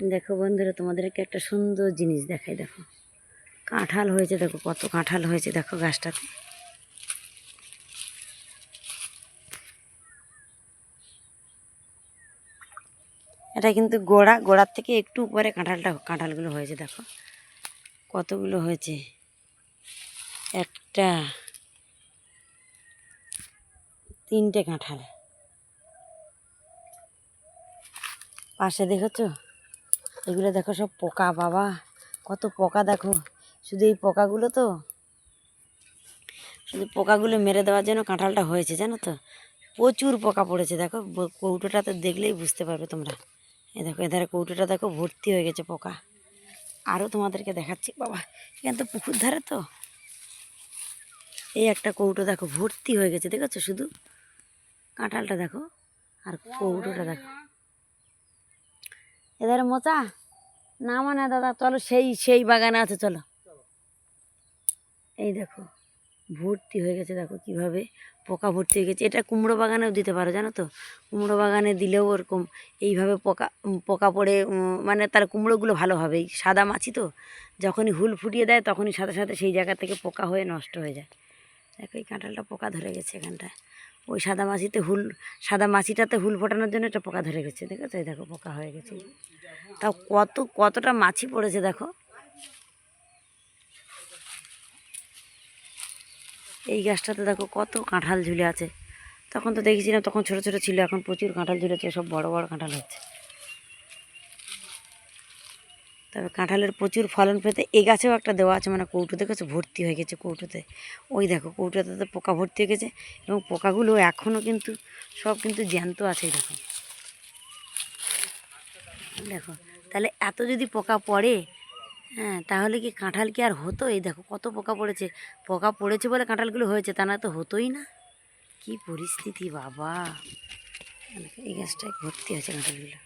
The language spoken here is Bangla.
দেখো বন্ধুরা, তোমাদেরকে একটা সুন্দর জিনিস দেখাই, দেখো। কাঁঠাল হয়েছে, দেখো কত কাঁঠাল হয়েছে, দেখো গাছটাতে। এটা কিন্তু গোড়া, গোড়ার থেকে একটু উপরে কাঁঠালটা, কাঁঠালগুলো হয়েছে, দেখো। কতগুলো হয়েছে? একটা, তিনটে কাঁঠাল। পাশে দেখেছ? এগুলো দেখো সব পোকা, বাবা। কত পোকা দেখো। শুধু এই পোকাগুলো তো। শুধু পোকাগুলো মেরে দেওয়ার জন্য কাঁঠালটা হয়েছে, জানো তো? প্রচুর পোকা পড়েছে, দেখো। কৌটোটা তো দেখলেই বুঝতে পারবে তোমরা। এ দেখো, এধারে কৌটোটা দেখো, ভর্তি হয়ে গেছে পোকা। আরও তোমাদেরকে দেখাচ্ছি, বাবা। এখানে তো পুকুর ধারে তো। এই একটা কৌটো দেখো, ভর্তি হয়ে গেছে, দেখেছ শুধু? কাঁঠালটা দেখো, আর কৌটোটা দেখো। এধারে মোচা না মানে দাদা, চলো সেই সেই বাগানে আছে, চলো। এই দেখো, ভর্তি হয়ে গেছে, দেখো কীভাবে পোকা ভর্তি হয়ে গেছে। এটা কুমড়ো বাগানেও দিতে পারো, জানো তো? কুমড়ো বাগানে দিলেও ওরকম এইভাবে পোকা পোকা পড়ে মানে তার কুমড়োগুলো ভালো হবে। সাদা মাছি তো, যখনই হুল ফুটিয়ে দেয়, তখনই সাথে সাথে সেই জায়গা থেকে পোকা হয়ে নষ্ট হয়ে যায়। দেখো এই কাঁঠালটা পোকা ধরে গেছে এখানটায়। ওই সাদা মাছিতে হুল, সাদা মাছিটাতে হুল ফোটানোর জন্য একটা পোকা ধরে গেছে দেখেছ দেখো পোকা হয়ে গেছে। তাও কত, কতটা মাছি পড়েছে দেখো। এই গাছটাতে দেখো কত কাঁঠাল ঝুলে আছে। তখন তো দেখেছিলাম তখন ছোট ছোট ছিল, এখন প্রচুর কাঁঠাল ঝুলেছে, সব বড় বড় কাঁঠাল হচ্ছে। তবে কাঁঠালের প্রচুর ফলন পেতে এই গাছেও একটা দেওয়া আছে মানে কৌটো দেখেছ? ভর্তি হয়ে গেছে কৌটোতে। ওই দেখো, কৌটোতে তো পোকা ভর্তি হয়ে গেছে এবং পোকাগুলো এখনও কিন্তু সব কিন্তু জ্যান্ত আছে দেখো। দেখো, তাহলে এত যদি পোকা পড়ে হ্যাঁ তাহলে কি কাঁঠাল কি আর হতো? এই দেখো, কত পোকা পড়েছে। পোকা পড়েছে বলে কাঁঠালগুলো হয়েছে, তা না তো হতোই না। কি পরিস্থিতি, বাবা। এই গাছটায় ভর্তি আছে কাঁঠালগুলো।